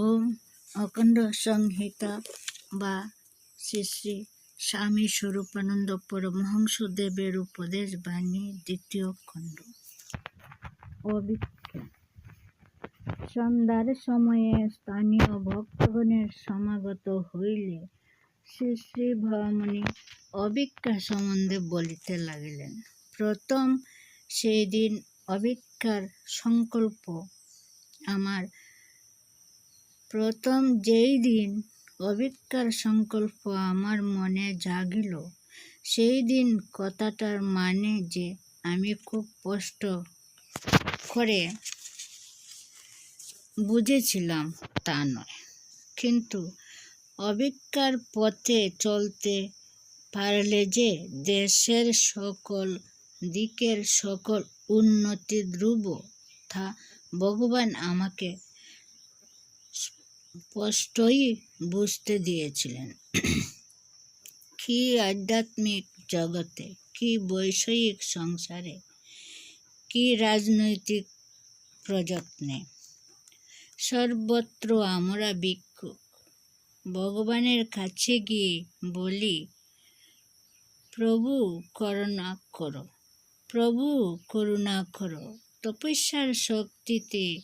ওম অখণ্ড সংহিতা বা শ্রী শ্রী স্বামী স্বরূপানন্দ পরমহংস দেবের উপদেশ বাণী, দ্বিতীয় খণ্ড। সন্ধ্যার সময়ে স্থানীয় ভক্তগণের সমাগত হইলে শ্রী শ্রী ভবামণি অভিজ্ঞা সম্বন্ধে বলিতে লাগিলেন। প্রথম সেই দিন অভিজ্ঞার সংকল্প আমার প্রথম যেই দিন অভিজ্ঞার সংকল্প আমার মনে জাগিল, সেই দিন কথাটার মানে যে আমি খুব কষ্ট করে বুঝেছিলাম তা নয়। কিন্তু অভিজ্ঞার পথে চলতে পারলে যে দেশের সকল দিকের সকল উন্নতি ধ্রুব, তা ভগবান আমাকে স্পষ্টই বুঝতে দিয়েছিলেন। কি আধ্যাত্মিক জগতে, কি বৈষয়িক সংসারে, কি রাজনৈতিক প্রযত্নে, সর্বত্র আমরা ভিক্ষুক। ভগবানের কাছে গিয়ে বলি, প্রভু, করুণা করো। প্রভু, করুণা করো। তপস্যার শক্তিতে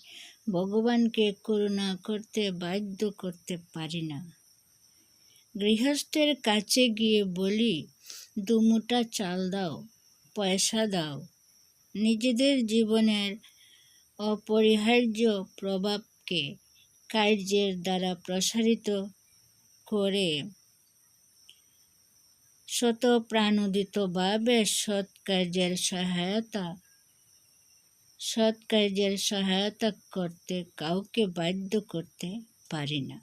ভগবানকে করুণা করতে বাধ্য করতে পারি না। গৃহস্থের কাছে গিয়ে বলি দুমুটা চাল দাও, পয়সা দাও। নিজেদের জীবনের অপরিহার্য প্রভাবকে কার্যের দ্বারা প্রসারিত করে শত প্রাণোদিতভাবে সৎ কার্যের সহায়তা সৎ কার্যের সহায়তা করতে, কাউকে বাধ্য করতে পারি না।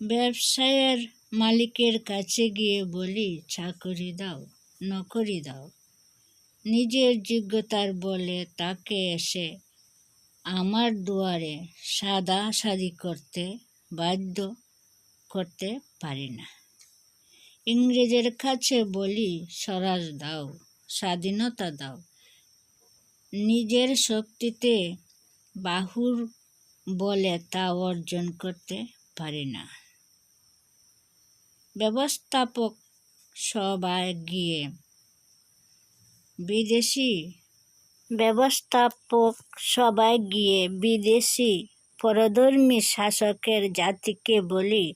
ব্যবসায়ের মালিকের কাছে গিয়ে বলি, চাকরি দাও, নকরি দাও। নিজের যোগ্যতার বলে তাকে এসে আমার দুয়ারে সাদা সাদি করতে বাধ্য করতে পারি না। ইংরেজের কাছে বলি স্বরাজ দাও, স্বাধীনতা দাও। নিজের শক্তিতে বাহুর বলে তা অর্জন করতে পারি না। ব্যবস্থাপক সবাই গিয়ে বিদেশি ব্যবস্থাপক সবাই গিয়ে বিদেশি পরধর্মী শাসকের জাতিকে বলি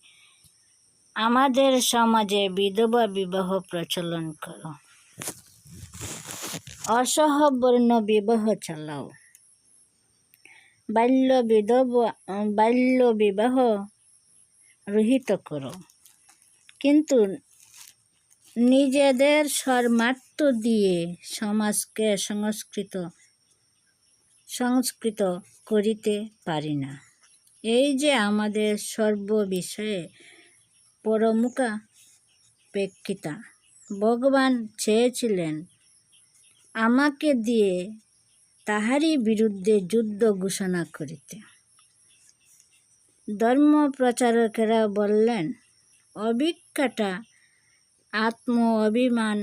আমাদের সমাজে বিধবা বিবাহ প্রচলন করো। অসহবর্ণ বিবাহ চালাও। বাল্য বিধবা, বাল্য বিবাহ রহিত করো। কিন্তু নিজেদের সর্মাত্ম দিয়ে সমাজকে সংস্কৃত সংস্কৃত করিতে পারি না। এই যে আমাদের সর্ব বিষয়ে পরমুখাপেক্ষিতা ভগবান চেয়েছিলেন, আমাকে দিয়ে তাহারই বিরুদ্ধে যুদ্ধ ঘোষণা করিতে। ধর্ম প্রচারকেরা বললেন অভিজ্ঞতা আত্ম অভিমান